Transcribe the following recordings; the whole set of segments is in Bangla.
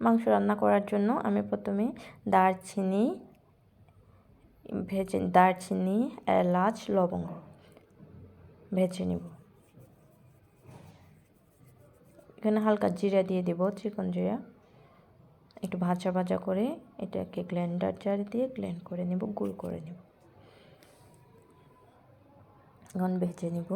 মাংস রান্না করার জন্য আমি প্রথমে দারচিনি, ভেজে, দারচিনি, এলাচ, লবঙ্গ ভেজে নিব। এখানে হালকা জিরা দিয়ে দেব, চিকন জিরা। একটু ভাজা ভাজা করে এটাকে গ্ল্যান্ডার জার দিয়ে গ্ল্যান্ড করে নেব গুল করে নেব। এখন ভেজে নিব।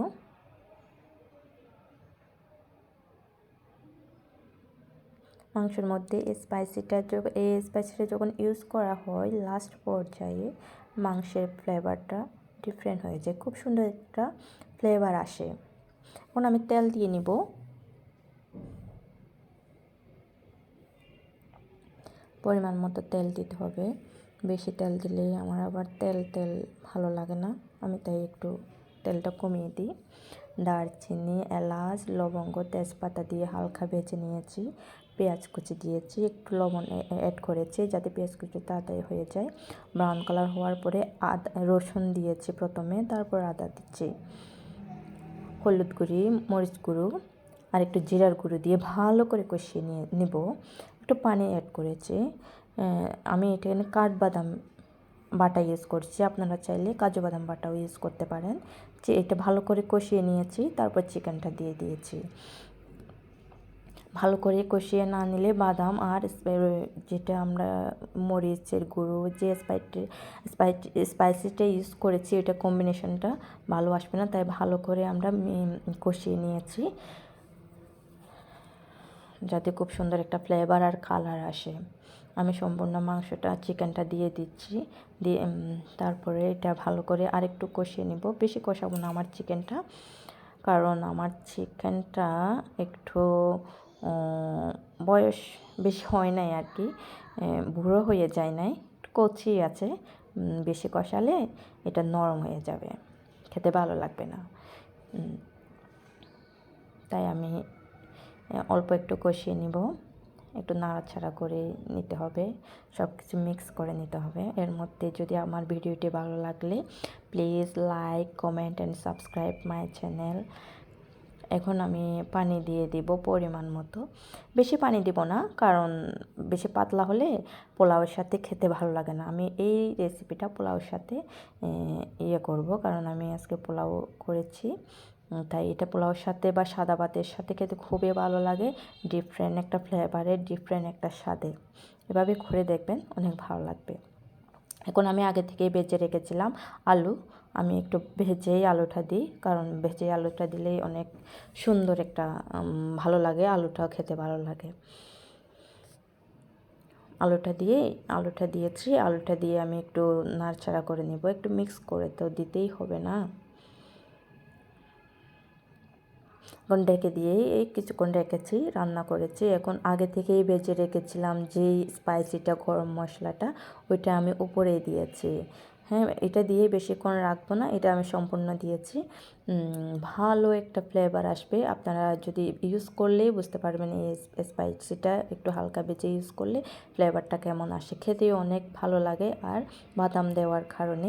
মাংসের মধ্যে স্পাইসিটা এই স্পাইসিটা যখন ইউজ করা হয় লাস্ট পর্যায়ে মাংসের ফ্লেভারটা ডিফারেন্ট হয়ে যায়। খুব সুন্দর একটা ফ্লেভার আসে। এখন আমি তেল দিয়ে নিব। পরিমাণ মতো তেল দিতে হবে। বেশি তেল দিলে আমার আবার তেল তেল ভালো লাগে না। আমি তাই একটু তেলটা কমিয়ে দিই। দারচিনি, এলাচ, লবঙ্গ, তেজপাতা দিয়ে হালকা ভেজে নিয়েছি, পেঁয়াজ কুচি দিয়েছি, একটু লবণ অ্যাড করেছি যাতে পেঁয়াজ কুচি তাড়াতাড়ি হয়ে যায়। ব্রাউন কালার হওয়ার পরে আদা, রসুন দিয়েছি প্রথমে, তারপর আদা দিচ্ছি। হলুদ গুঁড়ি, মরিচ গুঁড়ো, আর একটু জিরার গুঁড়ো দিয়ে ভালো করে কষিয়ে নিয়ে, নেব। একটু পানি অ্যাড করেছি। আমি এটা এখানে কাঠবাদাম বাটা ইউজ করছি। আপনারা চাইলে কাজু বাদাম বাটাও ইউজ করতে পারেন। যে এটা ভালো করে কষিয়ে নিয়েছি, তারপর চিকেনটা দিয়ে দিয়েছি। ভালো করে কষিয়ে না নিলে বাদাম আর যেটা আমরা মরিচের গুঁড়ো, যে স্পাইট স্পাইসিটা ইউজ করেছি, এটা কম্বিনেশনটা ভালো আসবে না, তাই ভালো করে আমরা কষিয়ে নিয়েছি। যাতে খুব সুন্দর একটা ফ্লেভার আর কালার আসে। আমি সম্পূর্ণ মাংসটা চিকেনটা দিয়ে দিচ্ছি। দিয়ে তারপরে এটা ভালো করে আরেকটু কষিয়ে নিব। বেশি কষাবো না আমার চিকেনটা কারণ আমার চিকেনটা একটু বয়স বেশি হয় নাই আর কি। বুড়ো হয়ে যায় নাই। কচি আছে। বেশি কষালে এটা নরম হয়ে যাবে। খেতে ভালো লাগবে না। তাই আমি অল্প একটু কষিয়ে নিব। একটু নাড়াচাড়া করে নিতে হবে। সব কিছু মিক্স করে নিতে হবে। এর মধ্যে যদি আমার ভিডিওটি ভালো লাগলে please like comment and subscribe my channel এখন আমি পানি দিয়ে দিব পরিমাণ মতো। বেশি পানি দিব না, কারণ বেশি পাতলা হলে পোলাওয়ের সাথে খেতে ভালো লাগে না। আমি এই রেসিপিটা পোলাওয়ের সাথে ইয়ে করব, কারণ আমি আজকে পোলাও করেছি। তাই এটা পোলাওর সাথে বা সাদা ভাতের সাথে খেতে খুবই ভালো লাগে। ডিফারেন্ট একটা ফ্লেভারের ডিফারেন্ট একটা স্বাদে। এভাবে করে দেখবেন, অনেক ভালো লাগবে। এখন আমি আগে থেকেই বেজে রেখেছিলাম আলু। আমি একটু ভেজেই আলুটা দিই, কারণ ভেজে আলুটা দিলেই অনেক সুন্দর একটা ভালো লাগে, আলুটাও খেতে ভালো লাগে। আলুটা দিয়ে, আলুটা দিয়েছি। আলুটা দিয়ে আমি একটু নাড়চাড়া করে নেব। একটু মিক্স করে তো দিতেই হবে না? এখন ডেকে দিয়েই এই কিছুক্ষণ রেখেছি, রান্না করেছি। এখন আগে থেকেই ভেজে রেখেছিলাম যেই স্পাইসিটা গরম মশলাটা, ওইটা আমি উপরে দিয়েছি। হ্যাঁ এটা দিয়ে বেশিক্ষণ রাখব না, এটা আমি সম্পূর্ণ দিয়েছি। ভালো একটা ফ্লেভার আসবে। আপনারা যদি ইউজ করলেই বুঝতে পারবেন এই স্পাইসিটা একটু হালকা বেজে ইউজ করলে ফ্লেভারটা কেমন আসে। খেতেও অনেক ভালো লাগে আর বাদাম দেওয়ার কারণে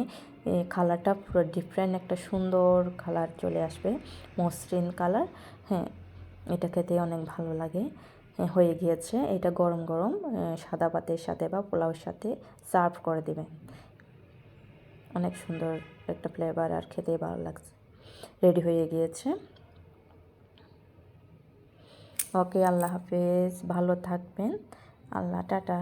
কালারটা পুরো ডিফারেন্ট একটা সুন্দর কালার চলে আসবে, মসৃণ কালার হ্যাঁ এটা খেতে অনেক ভালো লাগে। হয়ে গিয়েছে, এটা গরম গরম সাদা ভাতের সাথে বা পোলাওর সাথে সার্ভ করে দেবেন। অনেক সুন্দর একটা ফ্লেভার আর খেতে ভালো লাগছে। রেডি হয়ে গিয়েছে। ওকে আল্লাহ হাফেজ, ভালো থাকবেন। আল্লাহ, টাটা।